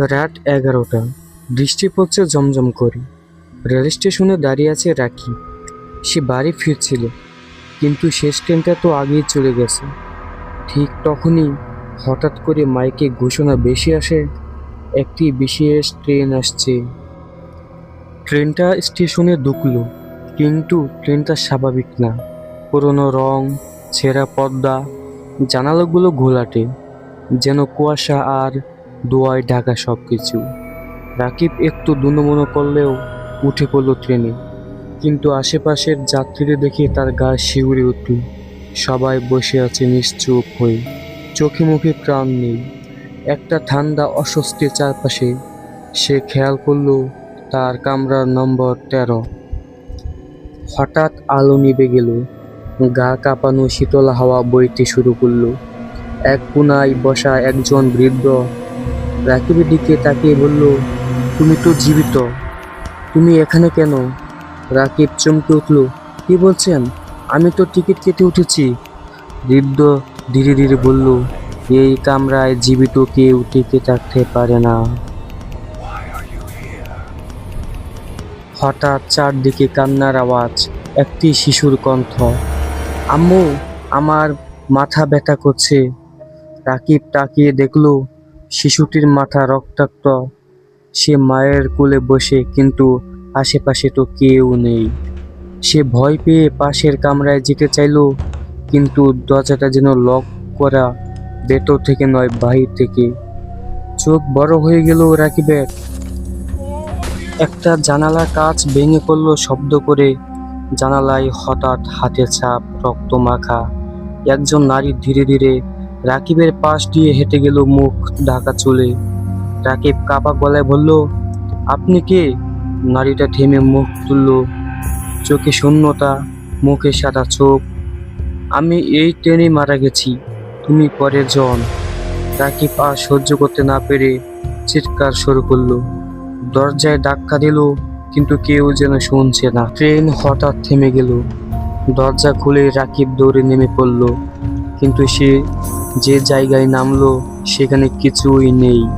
রাত এগারোটা। বৃষ্টি পড়ছে জমজম করে। রেল স্টেশনে দাঁড়িয়ে আছে রাখি। সে বাড়ি ফিরছিল, কিন্তু শেষ ট্রেনটা তো আগেই চলে গেছে। ঠিক তখনই হঠাৎ করে মাইকে ঘোষণা বেশি আসে, একটি বিশেষ ট্রেন আসছে। ট্রেনটা স্টেশনে ঢুকল, কিন্তু ট্রেনটা স্বাভাবিক না। পুরনো রং, ছেঁড়া পর্দা, জানালাগুলো ঘোলাটে, যেন কুয়াশা আর দোয়ায় ঢাকা সব কিছু রাকিব একটু দুনমনো করলেও উঠে পড়ল ট্রেনে। কিন্তু আশেপাশের যাত্রীদের দেখে তার গা শিউরে উঠল। সবাই বসে আছে নিশ্চুপ হয়ে। চোখে মুখে প্রাণ নেই। একটা ঠান্ডা, অস্বস্তির চারপাশে সে খেয়াল করল তার কামরার নম্বর তেরো। হঠাৎ আলো নিভে গেল। গা কাঁপানো শীতল হাওয়া বইতে শুরু করল। এক কোনায় বসা একজন বৃদ্ধ রাকিবের দিকে তাকিয়ে বলল, তুমি তো জীবিত। তুমি এখানে কেন? রাকিব চমকে উঠল, কি বলছেন? আমি তো টিকিট কেটে উঠেছি। বৃদ্ধ ধীরে ধীরে বলল, এই কামরায় জীবিত কেউ টিকে থাকতে পারে না। হঠাৎ চারদিকে কান্নার আওয়াজ, একটি শিশুর কণ্ঠ, আম্মু, আমার মাথা ব্যথা করছে। রাকিব তাকিয়ে দেখল শিশুটির মাথা রক্তাক্ত। সে মায়ের কোলে বসে, কিন্তু আশেপাশে তো কেউ নেই। সে ভয় পেয়ে পাশের কামরায় যেতে চাইলো, কিন্তু দরজাটা যেন লক করা ভেতর থেকে নয়, বাহির থেকে। চোখ বড় হয়ে গেল রাকিবের। একটা জানালা কাঁচ ভেঙে পড়ল শব্দ করে। জানালায় হঠাৎ হাতের ছাপ, রক্ত মাখা। একজন নারী ধীরে ধীরে রাকিবের পাশ দিয়ে হেঁটে গেল মুখ ঢাকা চলে। রাকিব কাপা গলায় বলল, আপনি কে? নারীটা থেমে মুখ তুলল। চোখে শূন্যতা, মুখে সাদা চোখ। আমি এই ট্রেনে মারা গেছি, তুমি পরের জন। রাকিব আর সহ্য করতে না পেরে চিৎকার শুরু করল। দরজায় ধাক্কা দিল, কিন্তু কেউ যেন শুনছে না। ট্রেন হঠাৎ থেমে গেল। দরজা খুলে রাকিব দৌড়ে নেমে পড়ল, কিন্তু সে যে জায়গায় নামলো, সেখানে কিছুই নেই।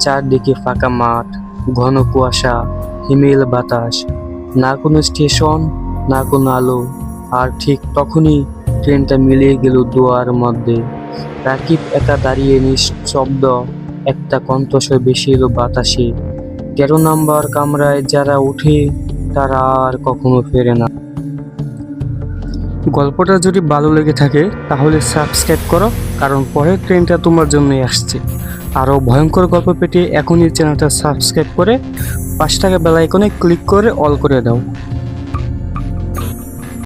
চারদিকে ফাঁকা মাঠ, ঘন কুয়াশা, হিমেল বাতাস। না কোনো স্টেশন, না কোনো আলো। আর ঠিক তখনই ট্রেনটা মিলিয়ে গেল দুয়ার মধ্যে। রাকিব একা দাঁড়িয়ে নিঃশব্দ একটা কণ্ঠস্বর বেশি এলো বাতাসে। তেরো নাম্বার কামরায় যারা উঠে, তারা আর কখনো ফেরে না। গল্পটা যদি ভালো লেগে থাকে, তাহলে সাবস্ক্রাইব করো, কারণ পরের ট্রেনটা তোমার জন্যই আসছে। আরও ভয়ঙ্কর গল্প পেতে এখনই চ্যানেলটা সাবস্ক্রাইব করে পাঁচ টাকা বেলাইকনে ক্লিক করে অল করে দাও।